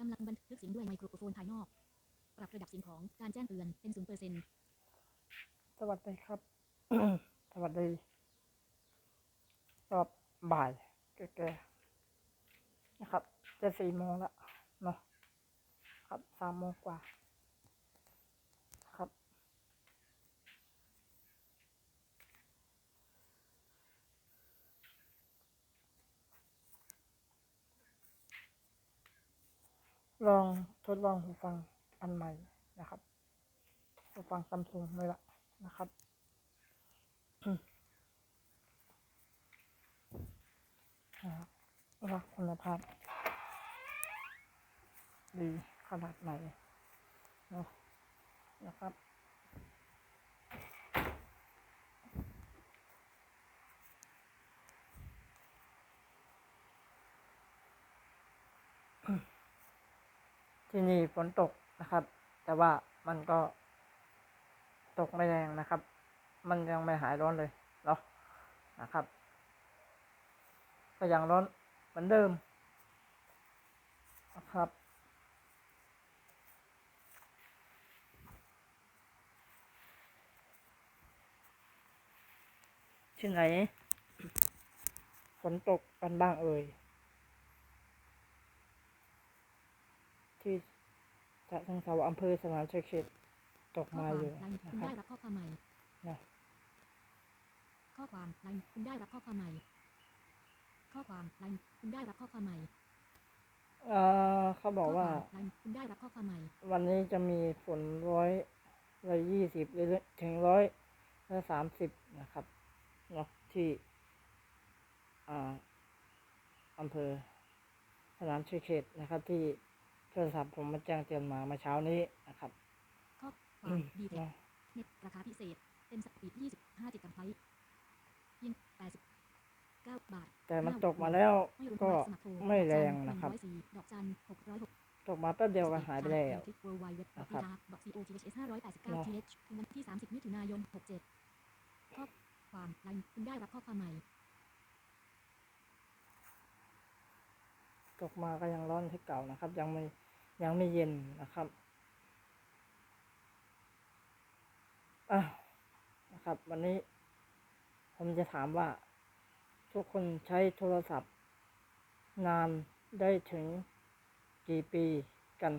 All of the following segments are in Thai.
กำลังบันทึกเสียงด้วยไมโครโฟนภายนอก ปรับระดับเสียงของการแจ้งเตือนเป็นศูนย์เปอร์เซ็นต์สวัสดีครับ สวัสดีรอบบ่ายแก่ๆนะครับ จะสี่โมงแล้วเนาะครับสามโมงกว่า ลองทดลองหูฟังอันใหม่นะครับหูฟังซัมซุงเลยละนะครับนะครับว่าคุณภาพ ดีขนาดไหนเนาะนะครับ ที่นี่ฝนตกนะครับ แต่ว่ามันก็ตกไม่แรงนะครับ มันยังไม่หายร้อนเลยเนาะนะครับ ก็ยังร้อนเหมือนเดิมนะครับที่ไหนฝนตกกันบ้างเอ่ยที่ ฉะเชิงเทราอำเภอสนามชัยเขตตกข้อมาความอยู่ไลน์นะคุณครัได้บรับข้อความใหม่นะข้อความไลน์คุณได้รับข้อความใหม่ ข้อความไลน์คุณได้รับข้อความใหม่เอ่อเขาบอกว่าข้ความไลน์คุณได้รับข้อความใหม่ วันนี้จะมีฝนร้อยร้อยยี่สิบถึงร้อยละสามสิบนะครับเนาะที่อ่าอำเภอสนามชัยเขตนะครับที่ โทรศัพท์ผมมาแจ้งเตือนมาเมื่อเช้านี้นะครับข้อควาอืมมดีเทคเนาะเน็ตราคาพิเศษเต็มสปีด25จิกะไบต์เพียง89บาท แต่มันตกมาแล้วไม่รวมก็สมัครโทรไม่แรงดอกจันะครับ104ดอกจัน606ตกมาแป๊บเดียวก็หายไปแล้วคลิก www. นะครับ589เนาะ th ถึงวันที่ 30 มิถุนายน 67ข้อความไลน์คุณได้รับข้อความใหม่ ตกมาก็ยังร้อนที่เก่านะครับ ยังไม่ยังไม่เย็นนะครับอะนะครับ วันนี้ ผมจะถามว่า ทุกคนใช้โทรศัพท์ นานได้ถึงกี่ปีกัน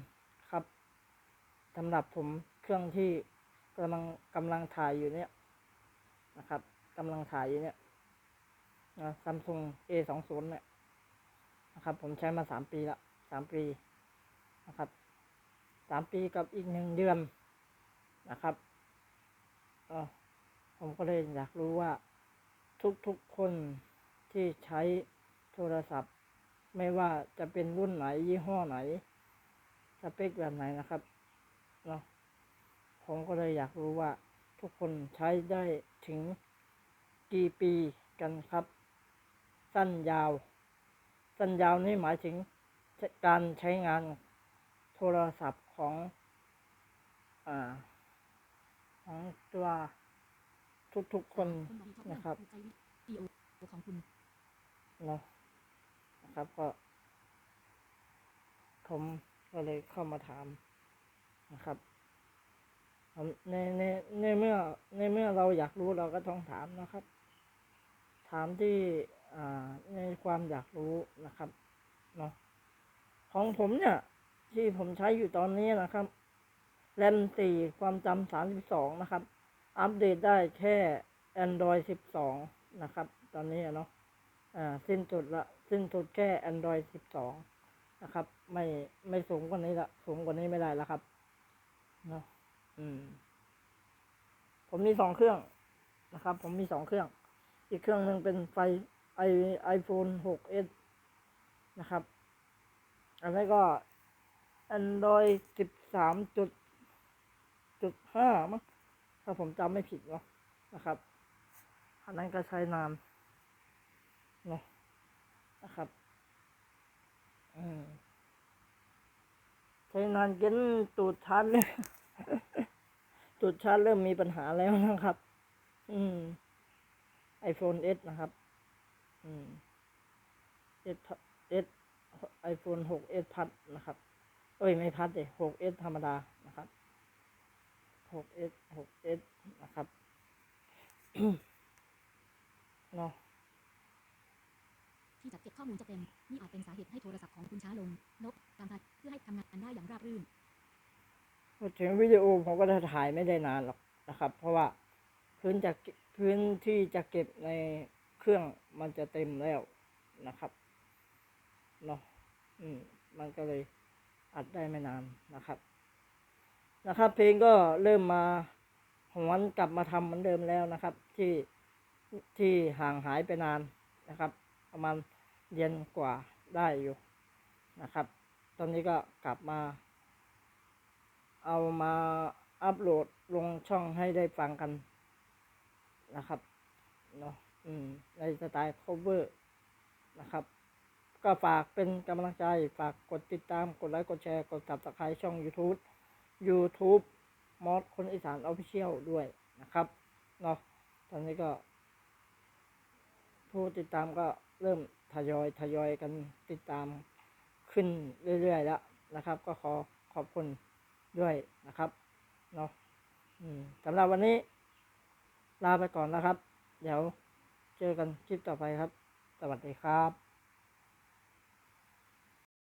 ครับสำหรับผมเครื่องที่กำลังกำลังถ่ายอยู่เนี่ยนะครับกำลังถ่ายอยู่เนี่ยซัมซุง A สองศูนย์เนี่ย นะครับ ผมใช้มาสามปีละสามปีนะครับสามปีกับอีกหนึ่งเดือนนะครับเออผมก็เลยอยากรู้ว่า ทุกๆคนที่ใช้โทรศัพท์ ไม่ว่าจะเป็นรุ่นไหนยี่ห้อไหน สเปคแบบไหนนะครับเนาะผมก็เลยอยากรู้ว่าทุกคนใช้ได้ถึงกี่ปีกันครับ สั้นยาว สั้นยาวนี่หมายถึงการใช้งานโทรศัพท์ของอของตัวทุกๆคนคนนะครับของคุณเนาะนะครับก็ ผมก็เลยเข้ามาถามนะครับในในในเมื่อในเมื่อเราอยากรู้เราก็ต้องถามนะครับ ถามที่ในความอยากรู้นะครับเนาะของผมเนี่ย ที่ผมใช้อยู่ตอนนี้นะครับแรมสี่ความจำสามสิบสองนะครับ อัปเดตได้แค่ Android สิบสองนะครับ ตอนนี้เนาะอ่าสิ้นสุดละสิ้นสุดแค่ Android สิบสองนะครับ ไม่ไม่สูงกว่านี้ละสูงกว่านี้ไม่ได้แล้วครับเนาะอืม ผมมีสองเครื่องนะครับ ผมมีสองเครื่อง อีกเครื่องหนึ่งเป็นไฟไอไอโฟน 6s นะครับ อันนี้ก็ Android 13จุดจุดห้ามั้งถ้าผมจำไม่ผิดเนาะนะครับ อันนั้นก็ใช้นานเนาะนะครับอืมใช้นานเกินตูดชาร์จเลยตูดชาร์จเริ่มมีปัญหาแล้วนะครับ อืม iPhone S นะครับ อืม S S iPhone 6 S Plus นะครับ เอ้ย ไม่พัดเลย 6S ธรรมดานะครับ 6S 6S นะครับเนาะที่จัดเก็บข้อมูลจะเต็ม นี่อาจเป็นสาเหตุให้โทรศัพท์ของคุณช้าลง ลบการทัดเพื่อให้ทำงานได้อย่างราบรื่นพูดถึงวิดีโอผมก็จะถ่ายไม่ได้นานหรอกนะครับ เพราะว่าพื้นจะ พื้นที่จะเก็บในเครื่องมันจะเต็มแล้วนะครับเนาะอืมมันก็เลยอัดได้ไม่นานนะครับ นะครับ เพลงก็เริ่มมาหวนกลับมาทำเหมือนเดิมแล้วนะครับ ที่ที่ห่างหายไปนานนะครับ ประมาณเดือนกว่าได้อยู่นะครับ ตอนนี้ก็กลับมา เอามาอัปโหลดลงช่องให้ได้ฟังกัน นะครับเนาะอืมในสไตล์ cover นะครับ ก็ฝากเป็นกำลังใจ ฝากกดติดตาม กดไลค์ กดแชร์ กด subscribe ช่อง YouTube YouTube มอสคนอีสานออฟฟิเชียลด้วยนะครับเนาะตอนนี้ก็ ผู้ติดตามก็เริ่มทยอยทยอยกันติดตามขึ้นเรื่อยๆแล้วนะครับ ก็ขอขอบคุณด้วยนะครับเนาะสำหรับวันนี้ ลาไปก่อนนะครับ เดี๋ยวเจอกันคลิปต่อไปครับ สวัสดีครับ